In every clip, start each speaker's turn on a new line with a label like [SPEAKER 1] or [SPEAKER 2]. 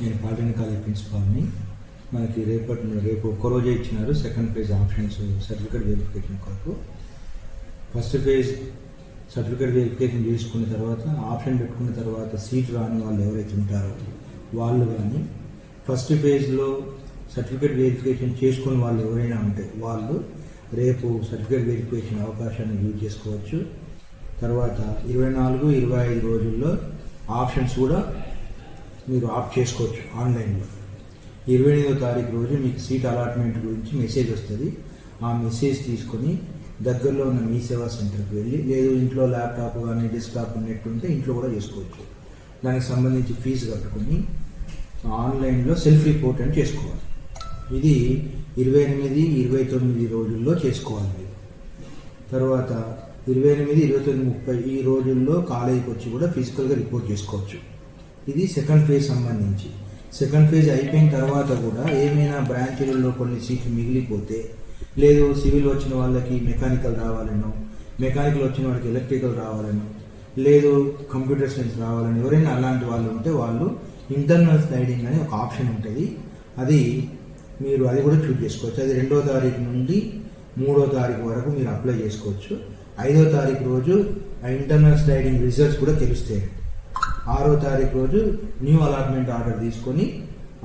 [SPEAKER 1] నేను polytechnic college ప్రిన్సిపాల్ని. మనకి రేపటి రేపు ఒక్క రోజే ఇచ్చినారు. Second phase options certificate verification కొరకు. ఫస్ట్ ఫేజ్ సర్టిఫికేట్ వెరిఫికేషన్ చేసుకున్న తర్వాత ఆప్షన్ పెట్టుకున్న తర్వాత సీట్ రాని వాళ్ళు ఎవరైతే ఉంటారో వాళ్ళు కానీ ఫస్ట్ ఫేజ్లో సర్టిఫికేట్ వెరిఫికేషన్ చేసుకున్న వాళ్ళు ఎవరైనా ఉంటే వాళ్ళు రేపు సర్టిఫికేట్ వెరిఫికేషన్ అవకాశాన్ని యూజ్ చేసుకోవచ్చు. తర్వాత ఇరవై నాలుగు ఇరవై ఐదు రోజుల్లో ఆప్షన్స్ కూడా మీరు ఆఫ్ చేసుకోవచ్చు ఆన్లైన్లో. ఇరవై ఎనిమిదో తారీఖు రోజు మీకు సీట్ అలాట్మెంట్ గురించి మెసేజ్ వస్తుంది. ఆ మెసేజ్ తీసుకొని దగ్గరలో ఉన్న మీ సేవా సెంటర్కి వెళ్ళి లేదు ఇంట్లో ల్యాప్టాప్ కానీ డెస్క్టాప్ నెట్ ఉంటే ఇంట్లో కూడా చేసుకోవచ్చు. దానికి సంబంధించి ఫీజు కట్టుకొని ఆన్లైన్లో సెల్ఫ్ రిపోర్ట్ అని చేసుకోవాలి. ఇది ఇరవై ఎనిమిది ఇరవై తొమ్మిది రోజుల్లో చేసుకోవాలి మీరు. తర్వాత ఇరవై ఎనిమిది ఇరవై తొమ్మిది ముప్పై ఈ రోజుల్లో కాలేజీకి వచ్చి కూడా ఫిజికల్గా రిపోర్ట్ చేసుకోవచ్చు. ఇది సెకండ్ ఫేజ్ సంబంధించి. సెకండ్ ఫేజ్ అయిపోయిన తర్వాత కూడా ఏమైనా బ్రాంచ్లలో కొన్ని సీట్లు మిగిలిపోతే లేదు సివిల్ వచ్చిన వాళ్ళకి మెకానికల్ రావాలనో మెకానికల్ వచ్చిన వాళ్ళకి ఎలక్ట్రికల్ రావాలనో లేదు కంప్యూటర్ సైన్స్ రావాలని ఎవరైనా అలాంటి వాళ్ళు ఉంటే వాళ్ళు ఇంటర్నల్ స్లైడింగ్ అని ఒక ఆప్షన్ ఉంటుంది. అది మీరు అది కూడా చూస్ చేసుకోవచ్చు. అది రెండో తారీఖు నుండి మూడో తారీఖు వరకు మీరు అప్లై చేసుకోవచ్చు. ఐదో తారీఖు రోజు ఆ ఇంటర్నల్ స్లైడింగ్ రిజల్ట్స్ కూడా తెలుస్తాయి. ఆరో తారీఖు రోజు న్యూ అలాట్మెంట్ ఆర్డర్ తీసుకొని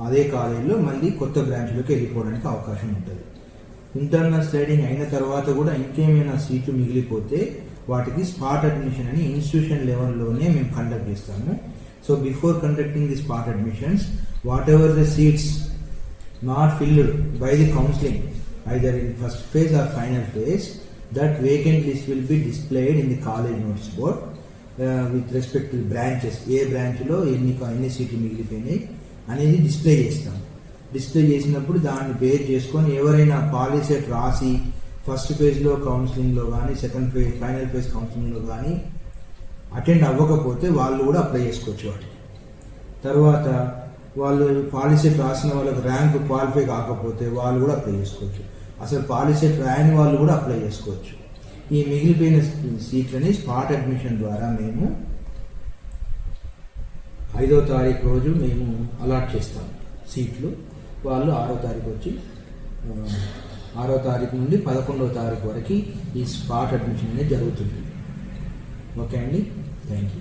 [SPEAKER 1] అదే కాలేజీలో మళ్ళీ కొత్త బ్రాంచ్లోకి వెళ్ళిపోవడానికి అవకాశం ఉంటుంది. ఇంటర్నల్ స్లైడింగ్ అయిన తర్వాత కూడా ఇంకేమైనా సీట్లు మిగిలిపోతే వాటికి స్పాట్ అడ్మిషన్ అని ఇన్స్టిట్యూషన్ లెవెల్లోనే మేము కండక్ట్ చేస్తాము. So before conducting the spot admissions whatever the seats not filled by the counselling either in first phase or final phase that vacant list will be displayed in the college notes board with respect branches ఏ బ్రాంచ్లో ఎన్ని ఎన్ని సీట్లు మిగిలిపోయినాయి అనేది display చేస్తాం. Display చేసినప్పుడు దాన్ని bear చేసుకొని ఎవరైనా పాలిసెట్ రాసి ఫస్ట్ ఫేజ్లో కౌన్సిలింగ్లో కానీ సెకండ్ ఫేజ్ ఫైనల్ ఫేజ్ కౌన్సిలింగ్లో కానీ అటెండ్ అవ్వకపోతే వాళ్ళు కూడా అప్లై చేసుకోవచ్చు వాటికి. తర్వాత వాళ్ళు పాలిసెట్ రాసిన వాళ్ళకి ర్యాంక్ క్వాలిఫై కాకపోతే వాళ్ళు కూడా అప్లై చేసుకోవచ్చు. అసలు పాలిసెట్ రాయని వాళ్ళు కూడా అప్లై చేసుకోవచ్చు. ఈ మిగిలిపోయిన సీట్లని స్పాట్ అడ్మిషన్ ద్వారా మేము ఐదో తారీఖు రోజు మేము అలాట్ చేస్తాం సీట్లు. వాళ్ళు ఆరో తారీఖు వచ్చి ఆరో తారీఖు నుండి పదకొండవ తారీఖు వరకు ఈ స్పాట్ అడ్మిషన్ అనేది జరుగుతుంది. ఓకే అండి? Thank you.